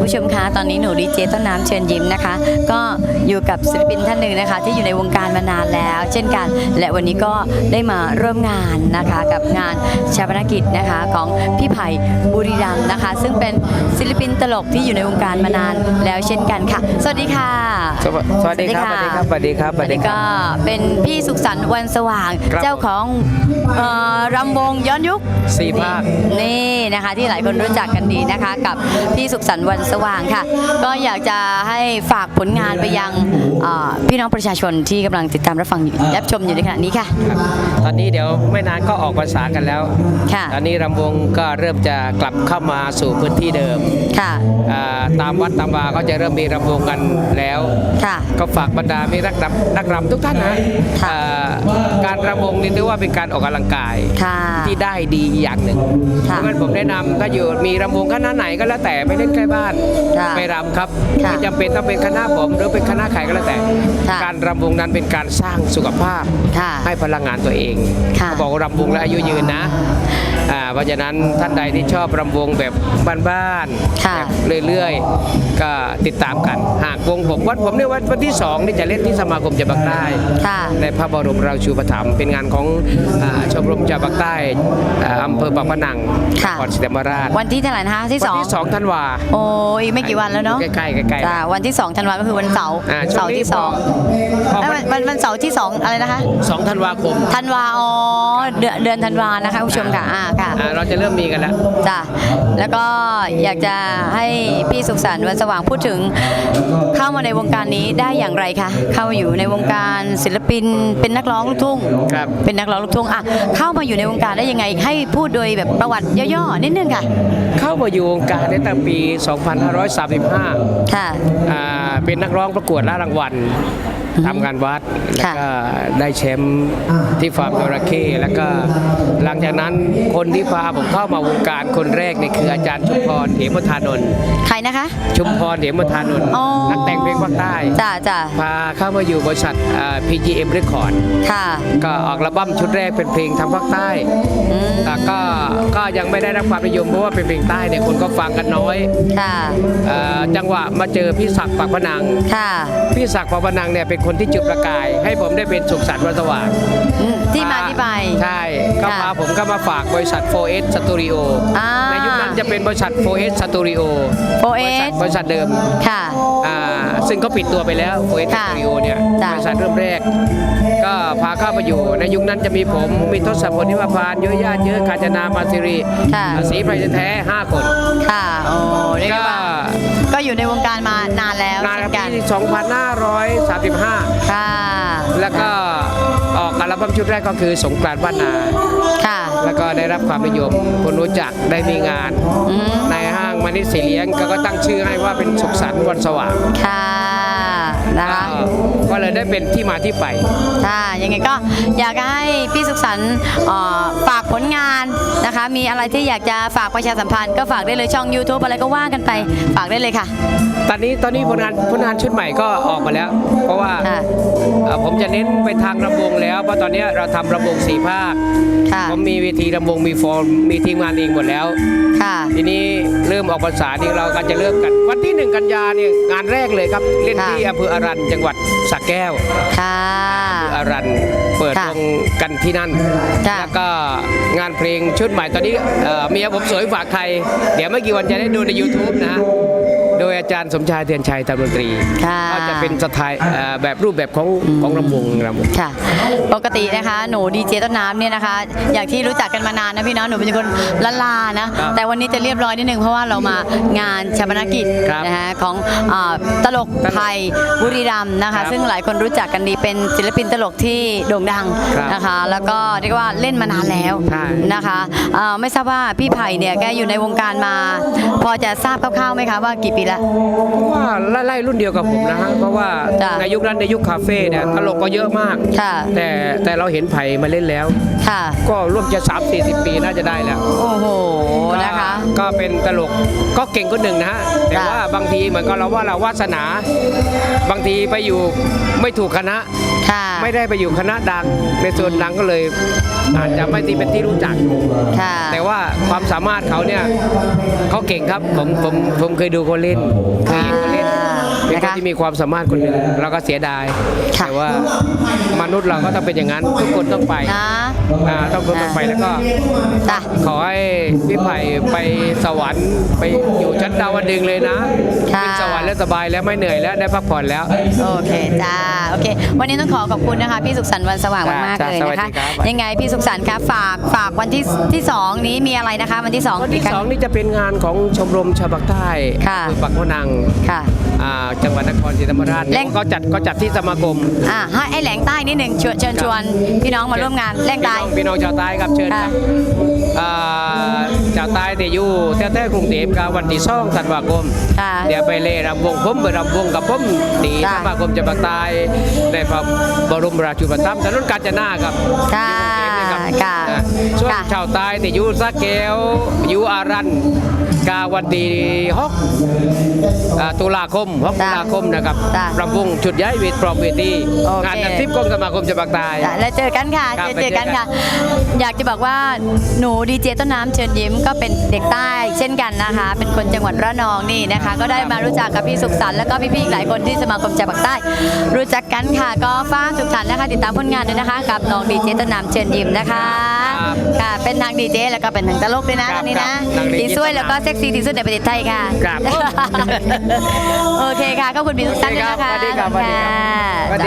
ผู้ชมคะตอนนี้หนูดีเจต้นน้ำเชิญยิ้มนะคะ ก็อยู่กับศิลปินท่านหนึ่งนะคะ ที่อยู่ในวงการมานานแล้ว เช่นกัน และวันนี้ก็ได้มาร่วมงานนะคะกับงานชาปนกิจนะคะของพี่ไผ่บุรีรัมย์นะคะ ซึ่งเป็นศิลปินตลกที่อยู่ในวงการมานานแล้วเช่นกันค่ะ สวัสดีค่ะ สวสวัสดีครับ สวัสดีครับ สวัสดีครับสวัสดีคก็รับเป็นพี่สุขสันต์วันสว่าง ครับ เจ้าของเอ่อรำวงย้อนยุค สี่ภาค นี่นะคะที่หลายคนรู้จักกันดีนะคะ กับพี่สุขสันต์วันสว่างค่ะ ก็อยากจะให้ฝากผลงานไปยังเอ่อพี่น้องประชาชนที่กำลังติดตามรับฟังอยู่รับชมอยู่ในขณะนี้ค่ะครับตอนนี้เดี๋ยวไม่นานก็ออกภาษากันแล้วค่ะตอนนี้รำวงก็เริ่มจะกลับเข้ามาสู่พื้นที่เดิมค่ะอ่าตามวัดตามวาก็จะเริ่มมีรำวงกันแล้วค่ะก็ฝากบรรดามีนักรำนักรำทุกท่านนะค่ะอ่าการรำวงนี่ถือว่าเป็นการออกกำลังกายค่ะที่ได้ดีอย่างหนึ่งเพค่ะราะงั้นผมแนะนำถ้าอยู่มีรำวงคณะไหนก็แล้วแต่ไม่เล่นใกล้บ้านค่ะไปรำครับค่ะไม่จำเป็นต้องเป็นคณะผมหรือเป็นคณะใครก็แล้วแต่ ค่ะ การรำวงนั้นเป็นการสร้างสุขภาพ ค่ะ ให้พลังงานตัวเองค่ะเขาบอกว่ารำวงและอายุยืนนะอ่าเพราะฉะนั้นท่านใดที่ชอบรำวงแบบบ้านค่ะๆแบบเรื่อยๆ ก็ติดตามกัน หากวงผมวัดผมเนี่ยวันวันที่สองนี่จะเล่นที่สมาคมจับบักใต้ค่ะ ในพระบรมราชูปถัมภ์เป็นงานของอ่าชมรมจับบักใต้อ่าอำเภอปากพนังค่ะ นครศรีธรรมราชวันที่เท่าไหร่นะคะที่วัสองที่สองธันวา โอ้ยไม่กี่วันแล้วเนาะใกล้ๆใกล้ๆ จ้าวันที่2ธันวาก็คือวันเสาร์อ่าช่วเสาร์ที่สองพอเอ้ยวันวันวันเสาร์ที่สองอะไรนะคะสองธันวาคมธันวาอ๋อเดือนเดือนธันวานะคะคุณผู้ชมค่ะอ่าค่ะ อ่าเราจะเริ่มมีกันแล้ว จ้ะแล้วก็อยากจะให้พี่สุขสันต์วันสว่างพูดถึงเข้ามาในวงการนี้ได้อย่างไรคะเข้ามาอยู่ในวงการศิลปินเป็นนักร้องลูกทุ่งครับ เป็นนักร้องลูกทุ่งอะเข้ามาอยู่ในวงการได้ยังไง ให้พูดโดยแบบประวัติย่อๆนิดนึงค่ะ เข้ามาอยู่วงการในตั้งปี2535 ค่ะ อ่าเป็นนักร้องประกวดล่ารางวัล ทำงานวัด แล้วค่ะก็ได้แชมป์ที่ฟาร์มจระเข้แล้วก็หลังจากนั้นคนที่พาผมเข้ามาวงการคนแรกเนี่ยคืออาจารย์ชุมพรเหมธานนท์ใครนะคะ ชุมพรเหมธานนท์อ๋อนักแต่งเพลงภาคใต้จ้าจ้าพาเข้ามาอยู่บริษัทอ่า PGM Record ค่ะ ก็ออกอัลบั้มชุดแรกเป็นเพลงทางภาคใต้อืมแต่ก็ก็ยังไม่ได้รับความนิยมเพราะว่าเป็นเพลงใต้เนี่ยคนก็ฟังกันน้อยค่ะเอ่อจังหวะมาเจอพี่ศักดิ์ปากพนังค่ะพี่ศักดิ์ปากพนังเนี่ยเป็นคนที่จุดประกาย ให้ผมได้เป็นสุขสันต์วันสว่าง ที่มาที่ไปใช่ก็ค่ะพาผมก็มาฝากบริษัท 4S Studio อ่าในยุคนั้นจะเป็นบริษัท 4S Studio 4S บริษัทบริษัทเดิมค่ะอ่าซึ่งก็ปิดตัวไปแล้ว 4S ค่ะ Studio เนี่ยจ้ะบริษัทเริ่มแรก ก็พาเข้ามาอยู่ ในยุคนั้นจะมีผมมีทศพลนิวพานเยอะญาติเยอะกาญจนามาสิริค่ะศรีไพรแท้ห้าคนค่ะโอ้เรียกได้ว่าก็อยู่ในวงการมานานแล้วนานครับเช่นกันปี2535 ค่ะ แล้วก็ ออกอัลบั้มชุดแรกก็คือสงกรานต์บ้านนา ค่ะ แล้วก็ได้รับความนิยม คนรู้จักได้มีงาน อืมในห้างมานิดสีเลี้ยงก็ก็ตั้งชื่อให้ว่าเป็นสุขสันต์วันสว่าง ค่ะ นะคะก็ก็เลยได้เป็นที่มาที่ไป ค่ะยังไงก็อยากให้พี่สุขสันต์เอ่อฝากผลงานนะคะ มีอะไรที่อยากจะฝากประชาสัมพันธ์ก็ฝากได้เลยช่อง YouTube อะไรก็ว่ากันไปฝากได้เลยค่ะ ตอนนี้ตอนนี้ผลงานผลงานชุดใหม่ก็ออกมาแล้ว เพราะว่าค่ะเอ่อผมจะเน้นไปทางรำวงแล้ว เพราะตอนนี้เราทำรำวงสี่ภาคค่ะ ผมมีเวทีรำวงมีฟอร์มมีทีมงานเองหมดแล้ว ค่ะ ทีนี้เริ่มออกภาษานี่เราก็จะเริ่มกัน วันที่หนึ่งกันยาเนี่ยงานแรกเลยครับ เล่นค่ะที่อำเภออารันจังหวัดสระแก้วค่ะ อารันเปิดค่ะวงกันที่นั่น จ้ะ แล้วก็งานเพลงชุดใหม่ตอนนี้เอ่อเมียผมสวยฝากใคร เดี๋ยวไม่กี่วันจะได้ดูใน YouTube นะฮะ โดยอาจารย์สมชายเทียนชัยทำดนตรีค่ะก็จะเป็นสไตล์เอ่อแบบรูปแบบของของลำวงลำวง ค่ะ ปกตินะคะหนูดีเจต้นน้ำเนี่ยนะคะ อย่างที่รู้จักกันมานานนะพี่เนาะหนูเป็นคนละลานะ ครับแต่วันนี้จะเรียบร้อยนิดนึงเพราะว่าเรามางานชาปนกิจครับนะคะของอาตลกตลกไทยบุรีรัมย์นะครัคะ บซึ่งหลายคนรู้จักกันดีเป็นศิลปินตลกที่โด่งดังครับนะคะ แล้วก็เรียกว่าเล่นมานานแล้วใช่ นะคะอ่าไม่ทราบว่าพี่ไผ่เนี่ยแกอยู่ในวงการมา พอจะทราบคร่าวๆไหมคะว่ากี่ปีละเพราะว่าไล่ๆรุ่นเดียวกับผมนะฮะเพราะว่าจ้ะในยุคนั้นในยุคคาเฟ่เนี่ยตลกก็เยอะมาก ค่ะ แต่แต่เราเห็นไผ่มาเล่นแล้ว ค่ะ ก็ร่วมจะ 3 4 0 ปีน่าจะได้แล้วโอ้โหนะคะ ก็ก็เป็นตลกก็เก่งคนหนึ่งนะฮะแต่จ้ะ ว่าบางทีเหมือนกับเราว่าเราวาสนา บางทีไปอยู่ไม่ถูกคณะ ค่ะ ไม่ได้ไปอยู่คณะดังในส่วนดังก็เลย อาจจะไม่ที่เป็นที่รู้จัก ค่ะ แต่ว่าความสามารถเขาเนี่ยเขาเก่งครับผมผมผมเคยดูเขาเล่นเคยเห็นเขา เล่นเป็นคนนะคะที่มีความสามารถคนหนึ่งเราก็เสียดาย ค่ะ แต่ว่ามนุษย์เราก็ต้องเป็นอย่างนั้นทุกคนต้องไปนะอ่าต้องคนต้องไปแล้วก็ จ้ะ ขอให้พี่ไผ่ไปสวรรค์ไปอยู่ชั้นดาวดึงส์เลยนะค่ะขึ้นสวรรค์แล้วสบายแล้วไม่เหนื่อยแล้วได้พักผ่อนแล้ว โอเคจ้าโอเค วันนี้ต้องขอขอบคุณนะคะพี่สุขสันต์วันสว่างจ้ามากๆจ้าเลยสวัสนะดีคะ ครับ ยังไงพี่สุขสันต์คะฝากฝากวันที่ที่สองนี้มีอะไรนะคะ วันที่สองวันที่กครั้ สองนี่จะเป็นงานของชมรมชาวปากใต้ค่ะ อำเภอปักมะนังค่ะ อ่าจังหวัดนครศรีธรรมราชเร่งเขาจัดเขาจัดที่สมาคมอ่าให้ไอ้แหลงใต้นิดหนึ่งชวนเชิญชวนพี่น้องมาร่วมงานแหลงใต้ พี่น้องชาวใต้ครับเชิญคค่ะรับอ่าชาวใต้ที่อยู่แถวๆกรุงเทพครับวันที่สองธันวาคม ค่ะเดี๋ยวไปเล่รำวงผมไปรำวงกับผมตีจ้ะสมาคมจะปากใต้ในพระบรมราชูปถัมภ์ถนนกาญจนาครับ ค่ะที่กรุงเทพนี่ครับค่ะนะส่วนค่ะ ชาวใต้ที่อยู่สระแก้วอยู่อารันกาวันที่หกอ่าตุลาคมหกตุลาคมนะครับจ้ะรำวงชุดใหญ่เวทพร้อมเวทีโอเค งานนันทิพย์กองสมาคมจะปากใต้ จ้ะแล้วเจอกันค่ะครับเจอเจอกันค่ะ อยากจะบอกว่าหนูดีเจต้นน้ำเชิญยิ้มก็เป็นเด็กใต้เช่นกันนะคะ เป็นคนจังหวัดระนองนี่นะคะ ก็ได้มารู้จักกับพี่สุขสันต์แล้วก็พี่ๆอีกหลายคนที่สมาคมจังหวัดใต้ รู้จักกันค่ะ ก็ฟ้ากสุขสันต์นะคะ ติดตามผลงานด้วยนะคะ กับน้องดีเจต้นน้ำเชิญยิ้มนะคะ ครับค่ะ เป็นทางดีเจแล้วก็เป็นทางตลกด้วยนะครับตอนนี้ครันะบทางดีเจดีสวยแล้วก็เซ็กซี่ที่สุดในประเทศไทยค่ะ ครับ โอเคค่ะขอบคุณพี่สุขสันต์ด้วยนะคะสวัสดีครับสวัสดีครับขอบคุณค่ะสวัสดี